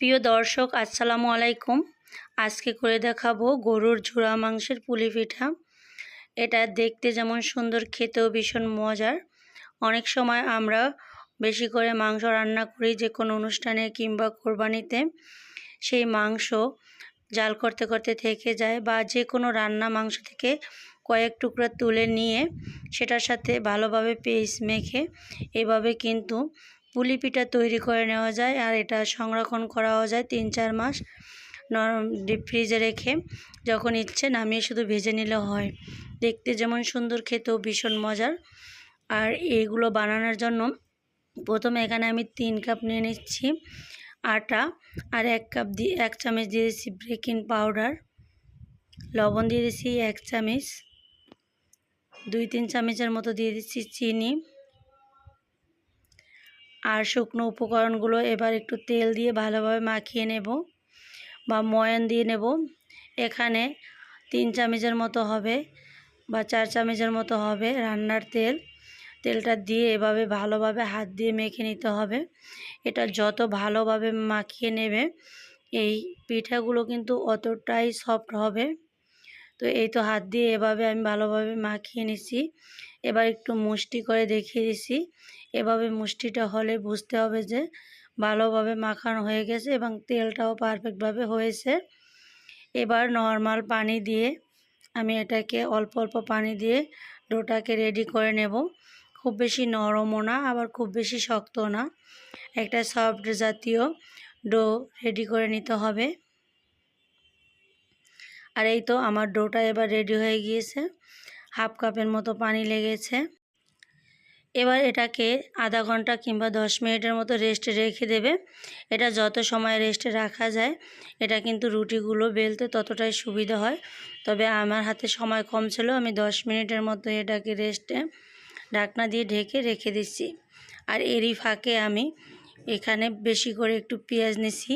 প্রিয় দর্শক, আসসালামু আলাইকুম। আজকে করে দেখাবো গরুর ঝুড়া মাংসের পুলি পিঠা। এটা দেখতে যেমন সুন্দর, খেতেও ভীষণ মজার। অনেক সময় আমরা বেশি করে মাংস রান্না করি যে কোনো অনুষ্ঠানে কিংবা কোরবানিতে। সেই মাংস জাল করতে করতে থেকে যায় বা যে কোনো রান্না মাংস থেকে কয়েক টুকরা তুলে নিয়ে সেটার সাথে ভালোভাবে পেস্ট মেখে এভাবে কিন্তু পুলি পিঠা তৈরি করে নেওয়া যায় আর এটা সংরক্ষণ করাও যায় তিন চার মাস নরম ডিপ ফ্রিজে রেখে যখন ইচ্ছে নামিয়ে শুধু ভেজে নিলে হয়। দেখতে যেমন সুন্দর, খেতেও ভীষণ মজার। আর এইগুলো বানানোর জন্য প্রথমে এখানে আমি তিন কাপ নিয়ে নিচ্ছি আটা আর এক কাপ দিয়ে এক চামচ দিয়ে দিচ্ছি বেকিং পাউডার লবণ দিয়ে দিচ্ছি এক চামচ, দুই, তিন চামচের মতো দিয়ে দিচ্ছি চিনি। আর শুকনো উপকরণগুলো এবার একটু তেল দিয়ে ভালোভাবে মাখিয়ে নেব বা ময়ান দিয়ে নেব। এখানে তিন চামচের মতো হবে বা চার চামচের মতো হবে রান্নার তেল। তেলটা দিয়ে এভাবে ভালোভাবে হাত দিয়ে মেখে নিতে হবে। এটা যত ভালোভাবে মাখিয়ে নেবে, এই পিঠাগুলো কিন্তু অতটাই সফট হবে। তো এই তো হাত দিয়ে এভাবে আমি ভালোভাবে মাখিয়ে নিছি। এবার একটু মুষ্টি করে দেখিয়ে দিছি। এভাবে মুষ্টিটা হলে বুঝতে হবে যে ভালোভাবে মাখানো হয়ে গেছে এবং তেলটাও পারফেক্টভাবে হয়েছে। এবার নর্মাল পানি দিয়ে আমি এটাকে অল্প অল্প পানি দিয়ে ডোটাকে রেডি করে নেব। খুব বেশি নরমও না, আবার খুব বেশি শক্ত না। একটা সফট জাতীয় ডো রেডি করে নিতে হবে। আর এই তো আমার ডোটা এবার রেডি হয়ে গিয়েছে। হাফ কাপের মতো পানি লেগেছে। এবার এটাকে আধা ঘণ্টা কিংবা দশ মিনিটের মতো রেস্টে রেখে দেবে। এটা যত সময় রেস্টে রাখা যায়, এটা কিন্তু রুটিগুলো বেলতে ততটাই সুবিধা হয়। তবে আমার হাতে সময় কম ছিল, আমি দশ মিনিটের মতো এটাকে রেস্টে ঢাকনা দিয়ে ঢেকে রেখে দিচ্ছি। আর এরই ফাঁকে আমি এখানে বেশি করে একটু পেঁয়াজ নিছি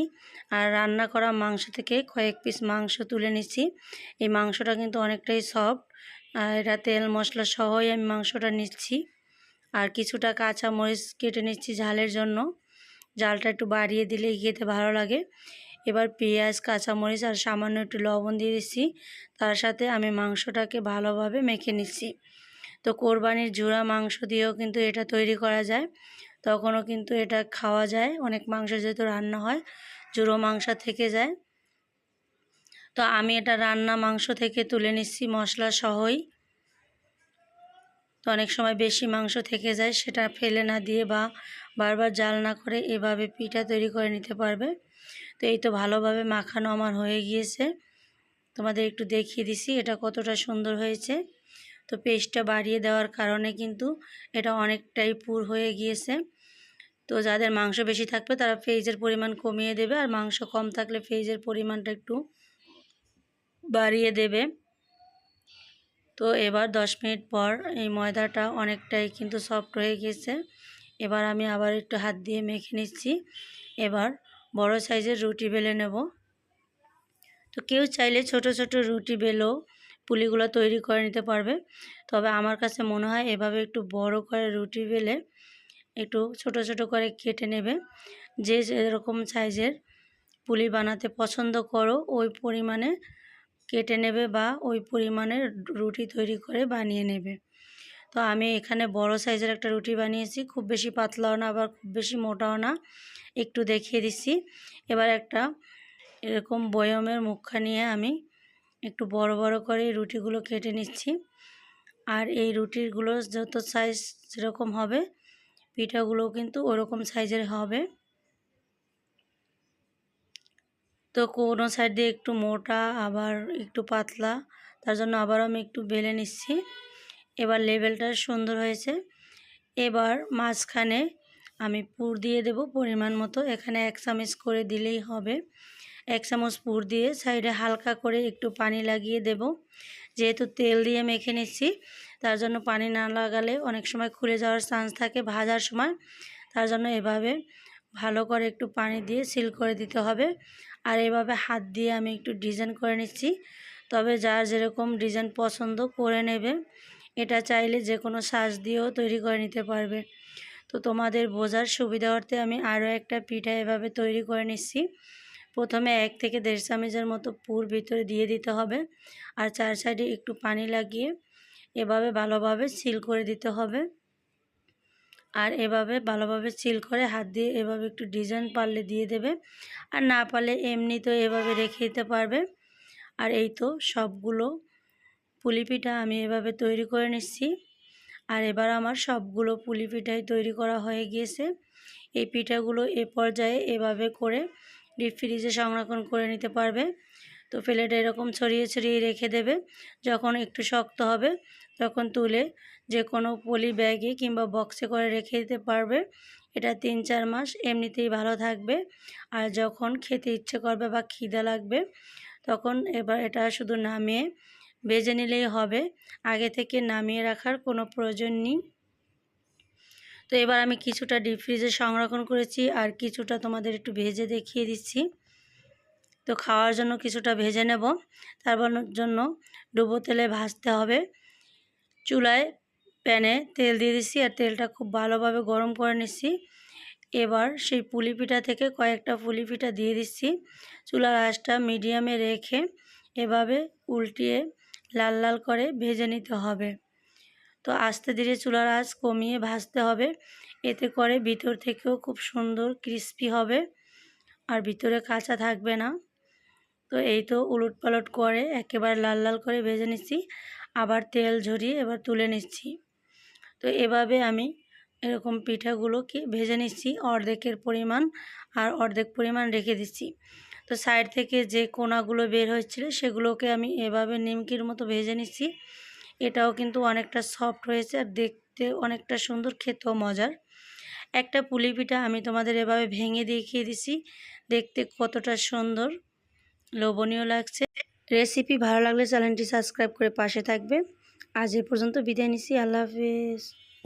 আর রান্না করা মাংস থেকে কয়েক পিস মাংস তুলে নিছি। এই মাংসটা কিন্তু অনেকটাই সফট আর এটা তেল, মশলা সহই আমি মাংসটা নিচ্ছি। আর কিছুটা কাঁচা মরিচ কেটে নিচ্ছি ঝালের জন্য। জালটা একটু বাড়িয়ে দিলে খেতে ভালো লাগে। এবার পেঁয়াজ, কাঁচামরিচ আর সামান্য একটু লবণ দিয়ে দিচ্ছি। তার সাথে আমি মাংসটাকে ভালোভাবে মেখে নিচ্ছি। তো কোরবানির জোড়া মাংস দিয়েও কিন্তু এটা তৈরি করা যায়। তখনও কিন্তু এটা খাওয়া যায়। অনেক মাংস যেহেতু রান্না হয়, জোড়ো মাংস থেকে যায়। তো আমি এটা রান্না মাংস থেকে তুলে নিচ্ছি মশলা সহই। তো অনেক সময় বেশি মাংস থেকে যায়, সেটা ফেলে না দিয়ে বা বারবার জাল না করে এভাবে পিঠা তৈরি করে নিতে পারবে। তো এই তো ভালোভাবে মাখানো আমার হয়ে গিয়েছে। তোমাদের একটু দেখিয়ে দিছি এটা কতটা সুন্দর হয়েছে। তো পেস্টটা বাড়িয়ে দেওয়ার কারণে কিন্তু এটা অনেকটাই পুর হয়ে গিয়েছে। তো যাদের মাংস বেশি থাকবে তারা ফেজের পরিমাণ কমিয়ে দেবে আর মাংস কম থাকলে ফেজের পরিমাণটা একটু বাড়িয়ে দেবে। তো এবার দশ মিনিট পর এই ময়দাটা অনেকটাই কিন্তু সফট হয়ে গেছে এবার আমি আবার একটু হাত দিয়ে মেখে নিচ্ছি। এবার বড় সাইজের রুটি বেলে নেব। তো কেউ চাইলে ছোট ছোট রুটি বেলেও পুলিগুলো তৈরি করে নিতে পারবে। তবে আমার কাছে মনে হয় এভাবে একটু বড় করে রুটি বেলে একটু ছোট ছোট করে কেটে নেবে। যে যেরকম সাইজের পুলি বানাতে পছন্দ করো, ওই পরিমাণে কেটে নেবে বা ওই পরিমাণের রুটি তৈরি করে বানিয়ে নেবে। তো আমি এখানে বড় সাইজের একটা রুটি বানিয়েছি, খুব বেশি পাতলাও না, আবার খুব বেশি মোটাও না। একটু দেখিয়ে দিচ্ছি। এবার একটা এরকম বয়মের মুখা নিয়ে আমি একটু বড় বড় করে রুটিগুলো কেটে নিচ্ছি। আর এই রুটিগুলো যত সাইজ যেরকম হবে পিঠাগুলো কিন্তু ওরকম সাইজের হবে। তো কোনো সাইড দিয়ে একটু মোটা, আবার একটু পাতলা, তার জন্য আবার আমি একটু বেলে নিচ্ছি। এবার লেভেলটা সুন্দর হয়েছে। এবার মাঝখানে আমি পুর দিয়ে দেব পরিমাণ মতো। এখানে এক চামচ করে দিলেই হবে। এক চামচ পুর দিয়ে সাইডে হালকা করে একটু পানি লাগিয়ে দেব। যেহেতু তেল দিয়ে মেখে নিচ্ছি, তার জন্য পানি না লাগালে অনেক সময় খুলে যাওয়ার চান্স থাকে ভাজার সময়। তার জন্য এভাবে ভালো করে একটু পানি দিয়ে সিল করে দিতে হবে। আর এভাবে হাত দিয়ে আমি একটু ডিজাইন করে নিচ্ছি। তবে যার যেরকম ডিজাইন পছন্দ করে নেবে, এটা চাইলে যে কোনো সাজ দিয়েও তৈরি করে নিতে পারবে। তো তোমাদের বোঝার সুবিধার্থে আমি আরও একটা পিঠা এভাবে তৈরি করে নিচ্ছি। প্রথমে এক থেকে দেড় চামচের মতো পুর ভিতরে দিয়ে দিতে হবে। আর চার সাইডে একটু পানি লাগিয়ে এভাবে ভালোভাবে সিল করে দিতে হবে। আর এভাবে ভালোভাবে সিল করে হাত দিয়ে এভাবে একটু ডিজাইন পারলে দিয়ে দেবে। আর না পারলে এমনি তো এভাবে রেখে দিতে পারবে। আর এই তো সবগুলো পুলি পিঠা আমি এভাবে তৈরি করে নিচ্ছি। আর এবার আমার সবগুলো পুলি পিঠাই তৈরি করা হয়ে গিয়েছে। এই পিঠাগুলো এ পর্যায়ে এভাবে করে ডিপ ফ্রিজে সংরক্ষণ করে নিতে পারবে। তো প্লেটে এরকম ছড়িয়ে ছড়িয়ে রেখে দেবে। যখন একটু শক্ত হবে, তখন তুলে যে কোনো পলি ব্যাগে কিংবা বক্সে করে রেখে দিতে পারবে। এটা তিন চার মাস এমনিতেই ভালো থাকবে। আর যখন খেতে ইচ্ছে করবে বা খিদা লাগবে, তখন এবার এটা শুধু নামিয়ে, ভেজে নিলেই হবে। আগে থেকে নামিয়ে রাখার কোনো প্রয়োজন নেই। তো এবার আমি কিছুটা ডিপ ফ্রিজে সংরক্ষণ করেছি আর কিছুটা তোমাদের একটু ভেজে দেখিয়ে দিচ্ছি। তো খাওয়ার জন্য কিছুটা ভেজে নেব। তারপর জন্য ডুবো তেলে ভাজতে হবে। চুলায় প্যানে তেল দিয়ে দিচ্ছি আর তেলটা খুব ভালোভাবে গরম করে নিচ্ছি। এবার সেই পুলি পিঠা থেকে কয়েকটা পুলি পিঠা দিয়ে দিচ্ছি। চুলার আঁচটা মিডিয়ামে রেখে এভাবে উল্টিয়ে লাল লাল করে ভেজে নিতে হবে। তো আস্তে ধীরে চুলার আঁচ কমিয়ে ভাজতে হবে। এতে করে ভিতর থেকেও খুব সুন্দর ক্রিস্পি হবে আর ভিতরে কাঁচা থাকবে না। তো এই তো উলট পালট করে একেবারে লাল লাল করে ভেজে নিচ্ছি। আবার তেল ঝরিয়ে এবার তুলে নিচ্ছি। তো এভাবে আমি এরকম পিঠাগুলোকে ভেজে নিচ্ছি অর্ধেকের পরিমাণ আর অর্ধেক পরিমাণ রেখে দিচ্ছি। তো সাইড থেকে যে কোনাগুলো বের হচ্ছিল সেগুলোকে আমি এভাবে নিমকির মতো ভেজে নিচ্ছি। এটাও কিন্তু অনেকটা সফট হয়েছে আর দেখতে অনেকটা সুন্দর, খেতেও মজার। একটা পুলি পিঠা আমি তোমাদের এভাবে ভেঙে দেখিয়ে দিছি, দেখতে কতটা সুন্দর, লোভনীয় লাগছে। রেসিপি ভালো লাগলে চ্যানেলটি সাবস্ক্রাইব করে পাশে থাকবে। আজ এ পর্যন্ত বিদায় নিছি, আল্লাহ হাফিজ।